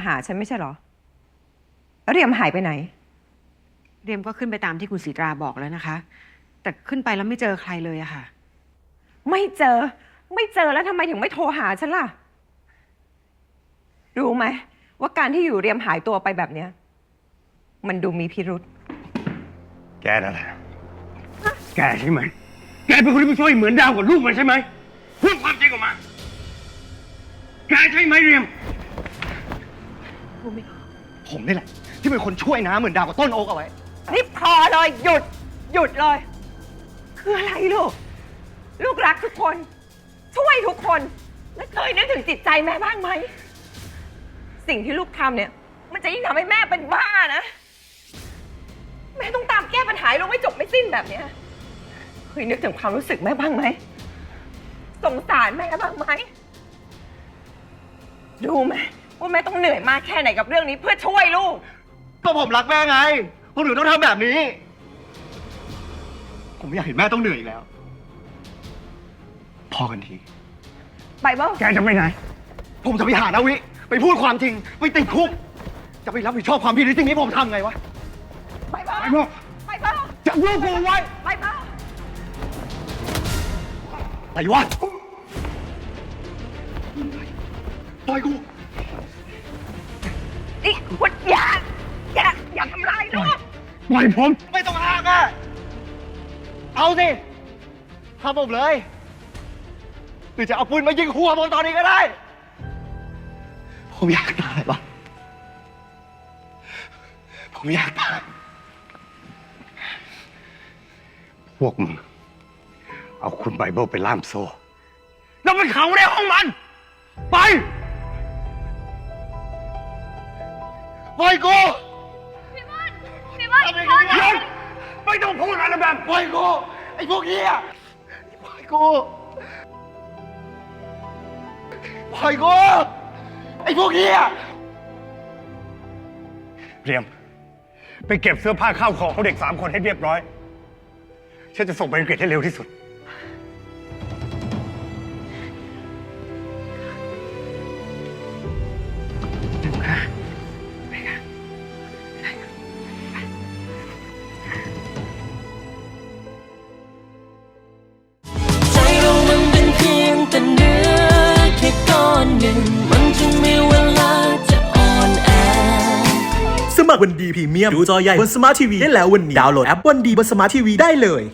มาหาฉันไม่ใช่เหรอแล้วเรียมหายไปไหน เรียมก็ขึ้นไปตามที่คุณสีตราบอกแล้วนะคะ แต่ขึ้นไปแล้วไม่เจอใครเลยอะค่ะ ไม่เจอ ไม่เจอแล้วทำไมถึงไม่โทรหาฉันล่ะ รู้ไหมว่าการที่อยู่เรียมหายตัวไปแบบเนี้ย มันดูมีพิรุษ แกนั่นแหละ แกใช่ไหม แกเป็นคนที่ไปช่วยเหมือนดาวกับลูกมันใช่ไหม พูดความจริงออกมา แกใช่ไหมเรียม ผมนี่แหละ ที่เป็นคนช่วยน้าเหมือนดาวกับต้นโอ๊กเอาไว้ นี่พอเลย หยุด หยุดเลย คืออะไรลูก ลูกรักทุกคน ช่วยทุกคน แล้วเคยนึกถึงจิตใจแม่บ้างไหม สิ่งที่ลูกทำเนี่ย มันจะยิ่งทำให้แม่เป็นบ้านะ แม่ต้องตามแก้ปัญหาให้ลูกไม่จบไม่สิ้นแบบเนี้ยเคยนึกถึงความรู้สึกแม่บ้างไหมสงสารแม่บ้างไหมรู้ไหม ว่าแม่ต้องเหนื่อยมากแค่ไหนกับเรื่องนี้เพื่อช่วยลูก ก็ผมรักแม่ไงผมถึงต้องทำแบบนี้ ผมไม่อยากเห็นแม่ต้องเหนื่อยอีกแล้ว พอกันที ไปเบ้าแกจะไปไหน ผมจะไปหานาวิ ไปพูดความจริง ไปติดคุก จะไปรับผิดชอบความผิดในสิ่งที่ผมทำไงวะ ไปเบ้าไปบอกไปเบ้าจับลูกกูไว้ ไปเบ้าไปวะปล่อยกู ปล่อยผม ไม่ต้องอ้างอะ เอาสิทำผมเลย หรือจะเอาปืนมายิงหัวผมตอนนี้ก็ได้ ผมอยากตายวะผมอยากตาย พวกมึง เอาคุณไบเบิลไปล่ามโซ่ แล้วไปขังไว้ในห้องมัน ไป ไปกูพี่บอลพี่บอล ทำอย่างพ่อนี้หยุดไม่ต้องพูดอะไรแบบปล่อยกูไอ้พวกเหี้ยปล่อยกูปล่อยกูไอ้พวกเหี้ยเรียม ไปเก็บเสื้อผ้าข้าวของของเด็กสามคนให้เรียบร้อยฉันจะส่งไปอังกฤษให้เร็วที่สุด อนหนึ่งมันจึงมีเวลาจะอ่อนแอ สมัครวันดีพรีเมียมดูจอใหญ่บนสมาร์ททีวีได้แล้ววันนี้ ดาวน์โหลดแอปวันดีบนสมาร์ททีวีได้เลย